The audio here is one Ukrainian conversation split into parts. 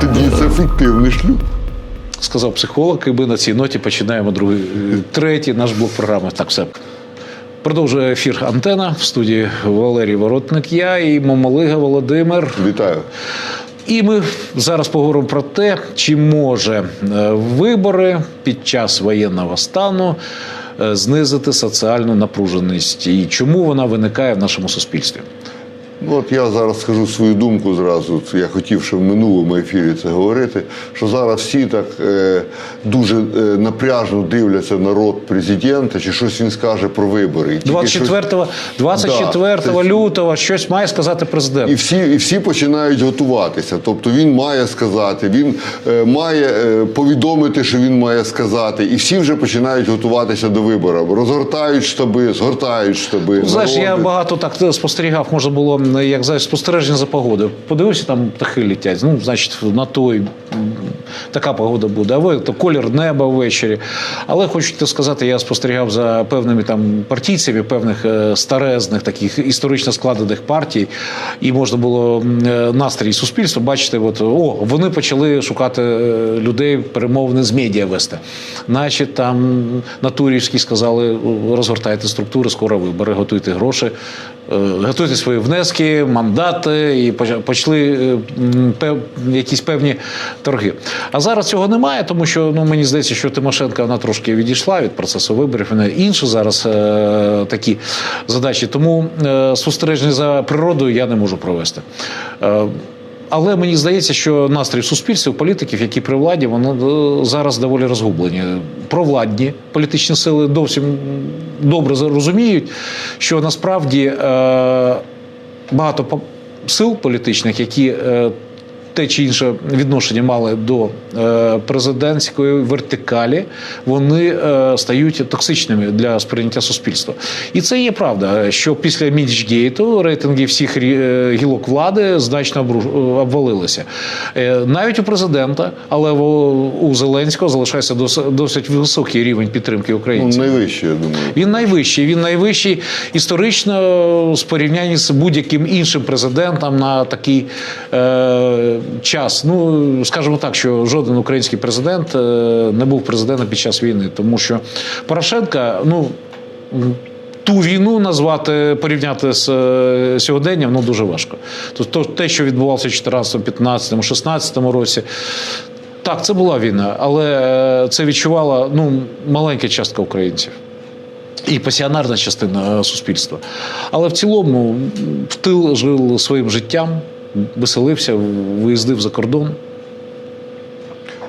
Тоді це фіктивний шлюб. сказав психолог, і ми на цій ноті починаємо другий, третій наш блок програми. Так, все. Продовжує ефір Антена в студії Валерій Воротник, я і Момолига Володимир. Вітаю. І ми зараз поговоримо про те, чи може е, вибори під час воєнного стану е, знизити соціальну напруженість і чому вона виникає в нашому суспільстві. Ну, от я зараз скажу свою думку зразу. Я хотів ще в минулому ефірі це говорити. Що зараз всі так е, дуже е, напряжно дивляться на рот президента, чи щось він скаже про вибори. І тільки 24, 24 Да, це- лютого щось має сказати президент. І всі, і всі починають готуватися. Тобто він має сказати, він е, має е, повідомити, що він має сказати, і всі вже починають готуватися до виборів. Розгортають штаби, згортають штаби. Ну, Знаєш, я багато так спостерігав, можна було як знаєш, спостереження за погодою. Подивився, там птахи літять. Ну, значить, на той така погода буде. А ви то колір неба ввечері. Але хочу тебе сказати, я спостерігав за певними там партійцями, певних е, старезних таких історично складених партій, і можна було е, настрій суспільства бачити, от о, вони почали шукати е, людей перемовини з медіа вести. Значить, там на Турівській сказали, розгортайте структури, скоро вибори, готуйте гроші. Готуйте свої внески, мандати і почали якісь певні торги. А зараз цього немає, тому що ну мені здається, що Тимошенко вона трошки відійшла від процесу виборів. Вона інші зараз е, такі задачі. Тому е, спостереження за природою я не можу провести. Е, але мені здається, що настрій в політиків, які при владі, вони е, зараз доволі розгублені. Провладні політичні сили зовсім добре розуміють, що насправді е, багато сил політичних, які е, те чи інше відношення мали до е, президентської вертикалі, вони е, стають токсичними для сприйняття суспільства. І це є правда, що після Мічгейту рейтинги всіх е, гілок влади значно обвалилися. Навіть у президента, але у- Зеленського залишається дос- досить високий рівень підтримки Ну, українців. найвище, я думаю. Він найвищий. Він найвищий історично з порівнянні з будь-яким іншим президентом на такий е, час. Ну скажімо так, що жоден український президент е, не був президентом під час війни, тому що Порошенка, ну. Ту війну назвати порівняти з е, сьогоденням ну дуже важко. Тобто те, що відбувалося в 14, 15, 16 році, так, це була війна, але е, це відчувала ну маленька частка українців і пасіонарна частина суспільства. Але в цілому в тил жив своїм життям, веселився, виїздив за кордон.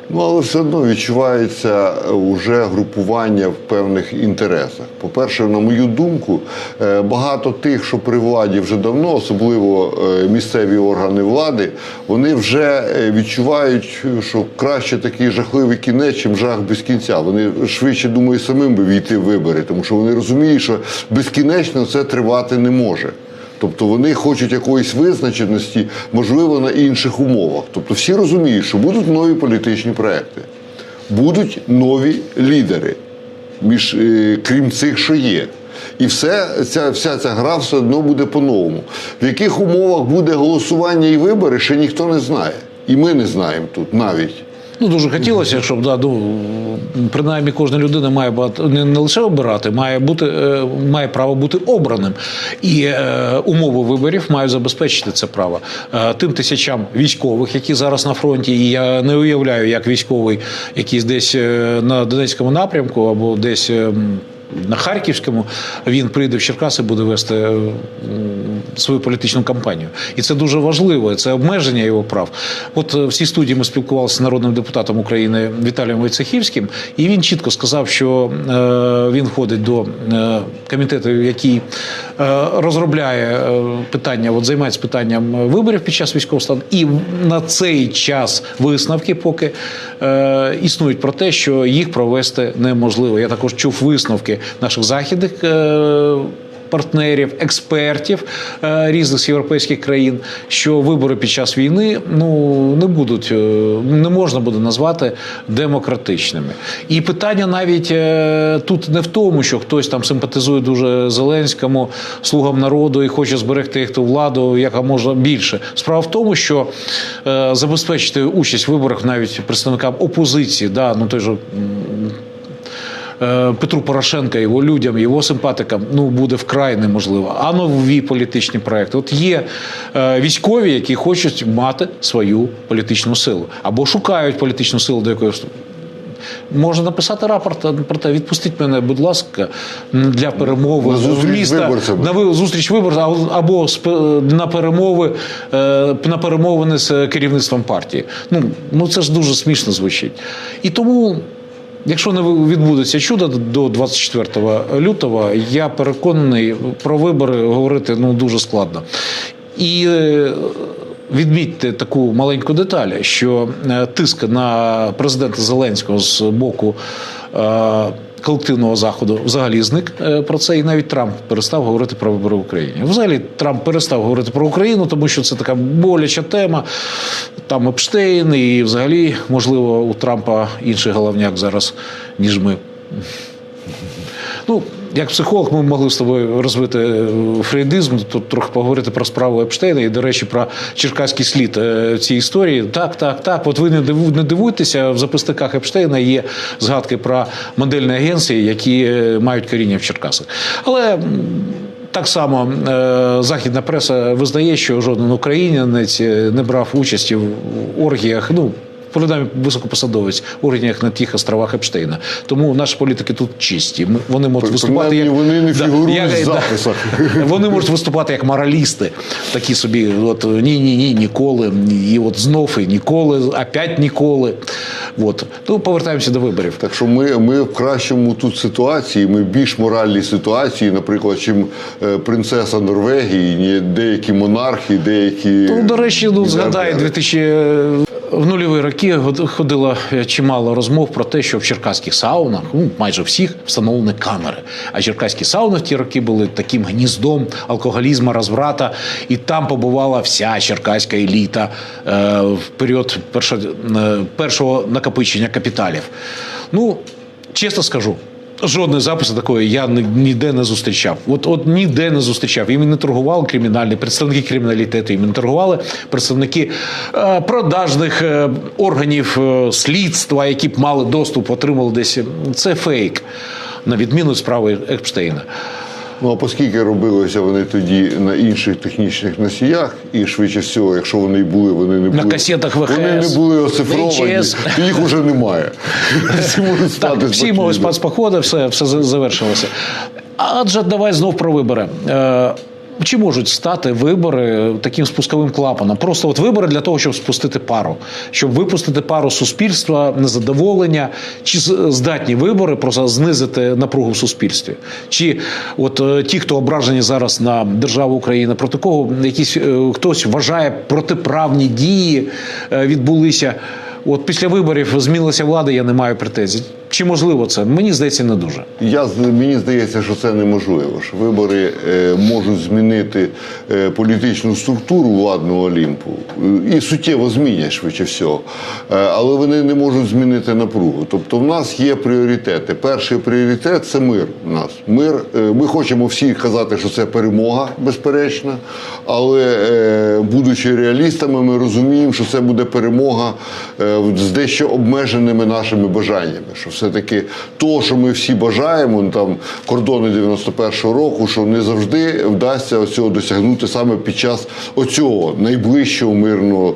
Ну, але все одно відчувається вже групування в певних інтересах. По-перше, на мою думку, е, багато тих, що при владі вже давно, особливо е, місцеві органи влади, вони вже е, відчувають, що краще такий жахливий кінець, чим жах без кінця. Вони швидше думаю самим би війти в вибори, тому що вони розуміють, що безкінечно це тривати не може. Тобто вони хочуть якоїсь визначеності, можливо, на інших умовах. Тобто всі розуміють, що будуть нові політичні проекти, будуть нові лідери, між, е, крім цих, що є. І все, ця, вся ця гра все одно буде по-новому. В яких умовах буде голосування і вибори, ще ніхто не знає. І ми не знаємо тут навіть. Ну дуже хотілося, щоб да, ну, принаймні кожна людина має багато не, не лише обирати, має бути е, має право бути обраним. І е, умови виборів мають забезпечити це право. Е, тим тисячам військових, які зараз на фронті, і я не уявляю, як військовий, який десь е, на Донецькому напрямку або десь. е, на Харківському він прийде в Черкаси, буде вести свою політичну кампанію, і це дуже важливо. Це обмеження його прав. От е, в цій студії ми спілкувалися з народним депутатом України Віталієм Войцехівським, і він чітко сказав, що е, він входить до е, комітету, який розробляє питання, от займається питанням виборів під час військового стану, і на цей час висновки поки існують про те, що їх провести неможливо. Я також чув висновки наших західних партнерів, експертів е, різних європейських країн, що вибори під час війни ну не будуть, е, не можна буде назвати демократичними. І питання навіть е, тут не в тому, що хтось там симпатизує дуже Зеленському, слугам народу і хоче зберегти їх ту владу, яка можна більше. Справа в тому, що забезпечити участь в виборах навіть представникам опозиції, да, ну той же. Е, Петру Порошенка, його людям, його симпатикам, ну буде вкрай неможливо. А нові політичні проекти. От є е, військові, які хочуть мати свою політичну силу або шукають політичну силу, до якої Можна написати рапорт про те, відпустіть мене, будь ласка, для перемови На зустріч з міста виборцями. на зустріч виборців або на перемови е, на перемовини з керівництвом партії. Ну, ну це ж дуже смішно звучить. І тому. Якщо не відбудеться чудо до 24 лютого, я переконаний, про вибори говорити ну дуже складно. І е, відмітьте таку маленьку деталь, що е, тиск на президента Зеленського з боку е, колективного заходу взагалі зник е, про це, і навіть Трамп перестав говорити про вибори в Україні. Взагалі Трамп перестав говорити про Україну, тому що це така боляча тема. Там Епштейн, і взагалі, можливо, у Трампа інший головняк зараз, ніж ми. Ну, як психолог, ми могли з тобою розвити е, фрейдизм, тут трохи поговорити про справу Епштейна і, до речі, про черкаський слід е, цій історії. Так, так, так. От ви не дивуйтеся, в записниках Епштейна є згадки про модельні агенції, які е, мають коріння в Черкасах. Але. Так само західна преса визнає, що жоден українець не брав участі в оргіях. Ну принаймні високопосадовець в оргіях на тих островах Епштейна. Тому наші політики тут чисті. Вони можуть виступати як вони не фігурують в записах. Вони можуть виступати як моралісти, такі собі, от ні, ні, ні, ніколи, і от знов і ніколи, опять ніколи. От. Ну, повертаємося до виборів. Так що ми, ми в кращому тут ситуації, ми в більш моральній ситуації, наприклад, чим е, принцеса Норвегії, деякі монархи, деякі. Ну, до речі, ну, згадай, мільярдери. 2000 в нульові роки год- ходило чимало розмов про те, що в черкаських саунах, ну майже всіх, встановлені камери. А черкаські сауни в ті роки були таким гніздом алкоголізму, розврата, і там побувала вся черкаська еліта е, в період першого, е, першого накопичення капіталів. Ну, чесно скажу. Жодної запису такої я ні- ніде не зустрічав. От, от ніде не зустрічав. Їм не торгували кримінальні представники криміналітету, їм не торгували представники е, продажних е, органів е, слідства, які б мали доступ, отримали десь. Це фейк, на відміну справи Епштейна. Ну а оскільки робилися вони тоді на інших технічних носіях, і швидше всього, якщо вони й були, вони не були касетах ВХС, вони не були оцифровані, то їх уже немає. Всі можуть стати всі можуть спати спокійно, все, все завершилося. Адже давай знов про вибори. Чи можуть стати вибори таким спусковим клапаном? Просто от вибори для того, щоб спустити пару, щоб випустити пару суспільства, незадоволення, чи здатні вибори просто знизити напругу в суспільстві? Чи от е, ті, хто ображені зараз на державу України, проти кого якісь е, хтось вважає протиправні дії е, відбулися? От після виборів змінилася влада, я не маю претензій. Чи можливо це? Мені здається, не дуже. Я мені здається, що це неможливо. Що вибори е, можуть змінити е, політичну структуру владного Олімпу е, і суттєво змінять швидше всього. Е, але вони не можуть змінити напругу. Тобто, в нас є пріоритети. Перший пріоритет це мир. У нас мир. е, ми хочемо всі казати, що це перемога, безперечно. Але е, будучи реалістами, ми розуміємо, що це буде перемога е, з дещо обмеженими нашими бажаннями. Що все-таки то, що ми всі бажаємо, ну, там кордони 91-го року, що не завжди вдасться цього досягнути саме під час оцього найближчого мирного.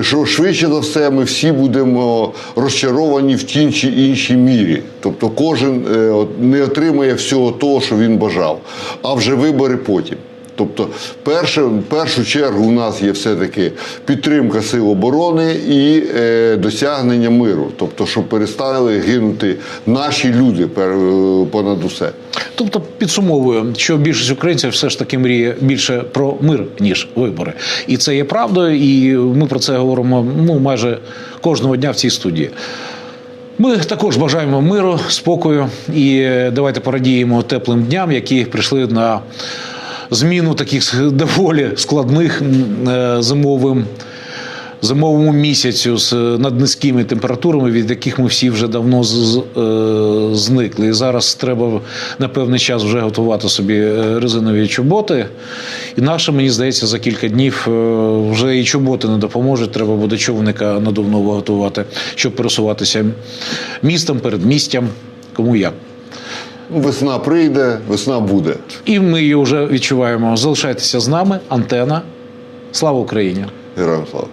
Що швидше за все, ми всі будемо розчаровані в тій чи іншій мірі. Тобто кожен е, не отримає всього того, що він бажав, а вже вибори потім. Тобто, перше, в першу чергу у нас є все-таки підтримка сил оборони і е, досягнення миру. Тобто, щоб перестали гинути наші люди пер, е, понад усе. Тобто підсумовую, що більшість українців все ж таки мріє більше про мир ніж вибори, і це є правдою. І ми про це говоримо ну майже кожного дня в цій студії. Ми також бажаємо миру, спокою і е, давайте порадіємо теплим дням, які прийшли на зміну таких доволі складних е, зимовим. Зимовому місяцю з наднизькими температурами, від яких ми всі вже давно з- е, зникли. І зараз треба на певний час вже готувати собі е, резинові чоботи. Інакше, мені здається, за кілька днів е, вже і чоботи не допоможуть. Треба буде човника надувного готувати, щоб пересуватися містом, передмістям, кому як. Весна прийде, весна буде. І ми її вже відчуваємо. Залишайтеся з нами. Антена. Слава Україні! Героям слава.